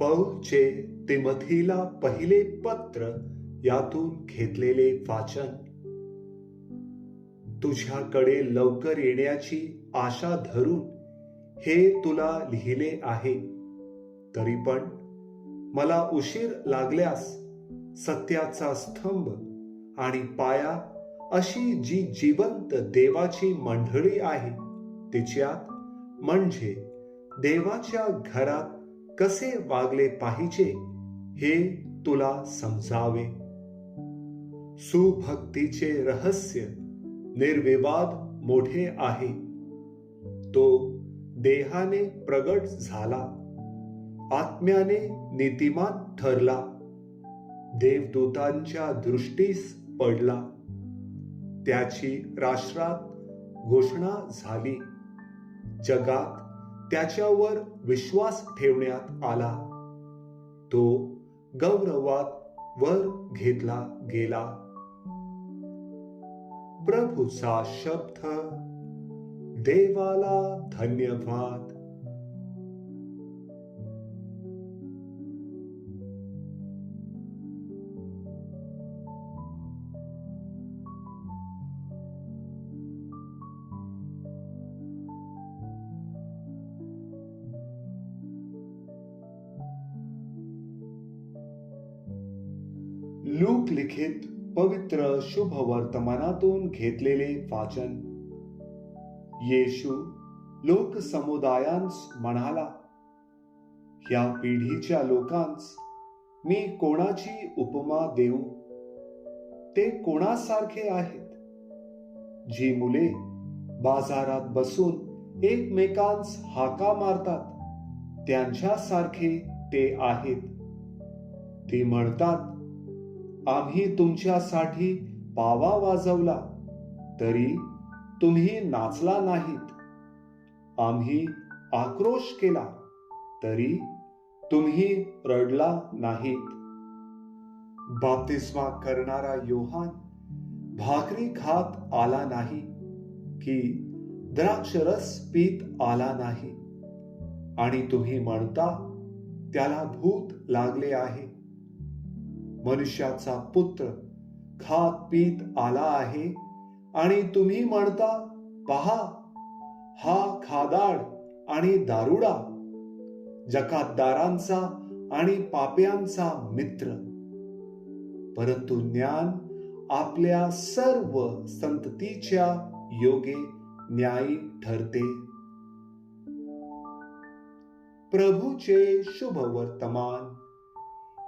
पौलचे तिमथीला पहिले पत्र यातून घेतलेले वाचन. तुझ्याकडे लवकर येण्याची आशा धरून हे तुला लिहिले आहे. तरी पण मला उशीर लागल्यास सत्याचा स्तंभ आणि पाया अशी जी जिवंत देवाची मंडळी आहे तिच्यात म्हणजे देवाच्या घरात कसे वागले पाहिजे हे तुला समजावे? सुभक्तीचे रहस्य निर्विवाद मोठे आहे. तो देहाने प्रगट झाला. आत्म्याने नीतिमान ठरला. देवदूतांच्या दृष्टीस पडला. त्याची राष्ट्रात घोषणा झाली. जगात त्याच्यावर विश्वास ठेवण्यात आला. तो गौरवात वर घेतला गेला. प्रभूचा शब्द देवाला धन्यवाद. लूक लिखित पवित्र शुभ वर्तमानातून घेतलेले वाचन. येशू लोक समुदायांस म्हणाला या पिढीच्या लोकांस मी कोणाची उपमा देऊ? ते कोणासारखे आहेत? जी मुले बाजारात बसून एकमेकांस हाका मारतात त्यांच्यासारखे ते आहेत. ती म्हणतात आम्ही तुमच्यासाठी पावा वाजवला तरी तुम्ही नाचला नाहीत. आम्ही आक्रोश केला तरी तुम्ही रडला नाहीत. बाप्तिस्मा करणारा योहान भाकरी खात आला नाही की द्राक्षरस पीत आला नाही. आणि तुम्ही म्हणता त्याला भूत लागले आहे. मनुष्याचा पुत्र खात पीत आला आहे. आणि तुम्ही म्हणता पहा हा खादाड आणि दारुडा जकातदारांचा आणि पाप्यांचा मित्र. परंतु ज्ञान आपल्या सर्व संततीच्या योगे न्यायी ठरते. प्रभूचे शुभ वर्तमान.